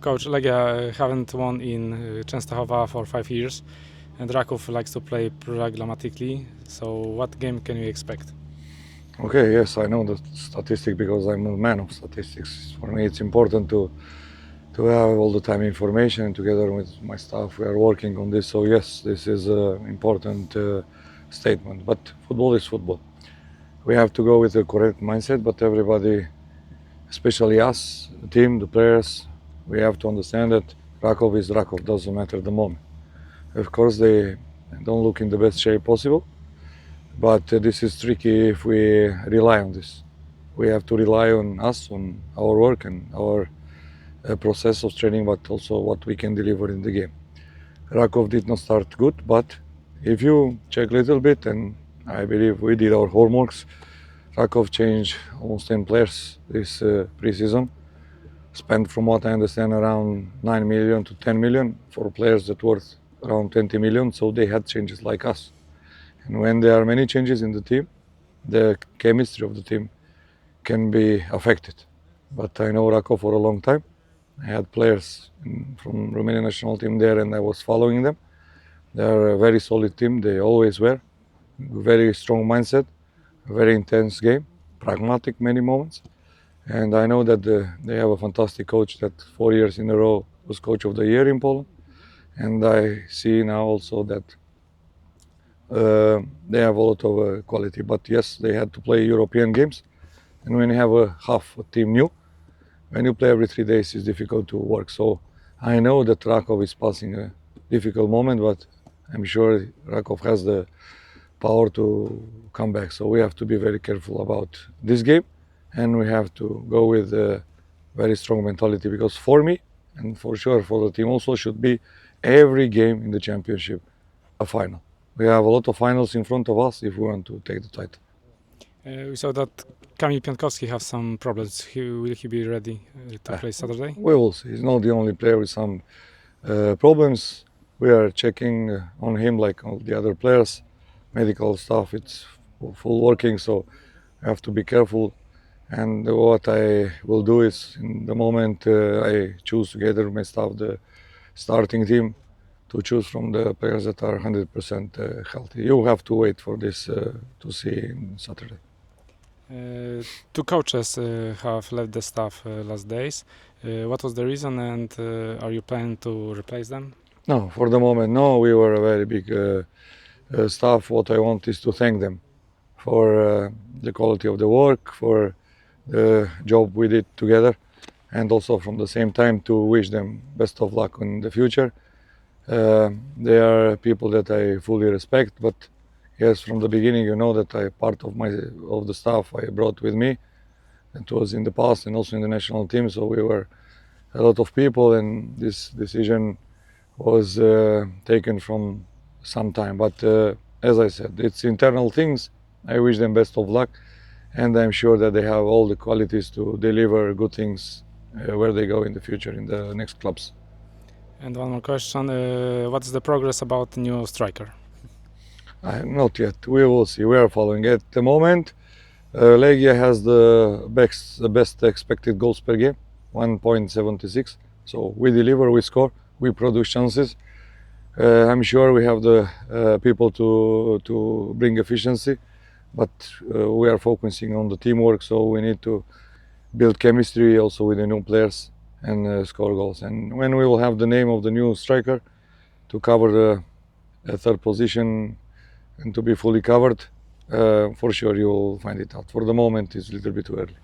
Coach Legia haven't won in uh, Częstochowa for five years, and Raków likes to play pragmatically. So, what game can you expect? Okay, yes, I know the statistic because I'm a man of statistics. For me, it's important to to have all the time information. And together with my staff, we are working on this. So yes, this is an important uh, statement. But football is football. We have to go with the correct mindset. But everybody, especially us, the team, the players, we have to understand that Rakov is Rakov. Doesn't matter the moment. Of course, they don't look in the best shape possible. But uh, this is tricky if we rely on this. We have to rely on us, on our work and our uh, process of training, but also what we can deliver in the game. Rakov did not start good, but if you check a little bit, and I believe we did our homeworks, Rakov changed almost 10 players this uh, preseason. Spent, from what I understand, around 9 million to 10 million for players that worth around 20 million, so they had changes like us. And when there are many changes in the team, the chemistry of the team can be affected. But I know Rakov for a long time. I had players in, from Romanian national team there, and I was following them. They are a very solid team. They always were. Very strong mindset, very intense game, pragmatic many moments. And I know that the, they have a fantastic coach that four years in a row was coach of the year in Poland. And I see now also that uh, they have a lot of uh, quality. But yes, they had to play European games. And when you have a half a team new, when you play every three days, it's difficult to work. So I know that Rakov is passing a difficult moment, but I'm sure Rakov has the power to come back. So we have to be very careful about this game, and we have to go with a very strong mentality because for me, and for sure for the team also, should be every game in the championship a final. We have a lot of finals in front of us if we want to take the title. Uh, we saw that Kamil Piątkowski has some problems. He, will he be ready uh, to play Saturday? We will see. He's not the only player with some uh, problems. We are checking uh, on him like all the other players. Medical stuff, it's full- working, so I have to be careful. And what I will do is, in the moment uh, I choose together my staff the starting team, to choose from the players that are 100% uh, healthy. You have to wait for this uh, to see in Saturday. Uh, two coaches uh, have left the staff uh, last days. Uh, what was the reason, and uh, are you planning to replace them? No, for the moment, no. We were a very big staff. What I want is to thank them for the quality of the work, for job we did together, and also from the same time to wish them best of luck in the future. Uh, they are people that I fully respect, but yes, from the beginning, you know that I part of my of the staff I brought with me. It was in the past and also in the national team, so we were a lot of people, and this decision was uh, taken from some time. But uh, as I said, it's internal things. I wish them best of luck, and I'm sure that they have all the qualities to deliver good things uh, where they go in the future in the next clubs. And one more question: uh, What is the progress about the new striker? Uh, not yet. We will see. We are following. At the moment, uh, Legia has the best, the best expected goals per game, 1.76. So we deliver, we score, we produce chances. Uh, I'm sure we have the uh, people to to bring efficiency, but uh, we are focusing on the teamwork. So we need to build chemistry also with the new players and uh, score goals. And when we will have the name of the new striker to cover the third position and to be fully covered, uh, for sure you will find it out. For the moment, it's a little bit too early.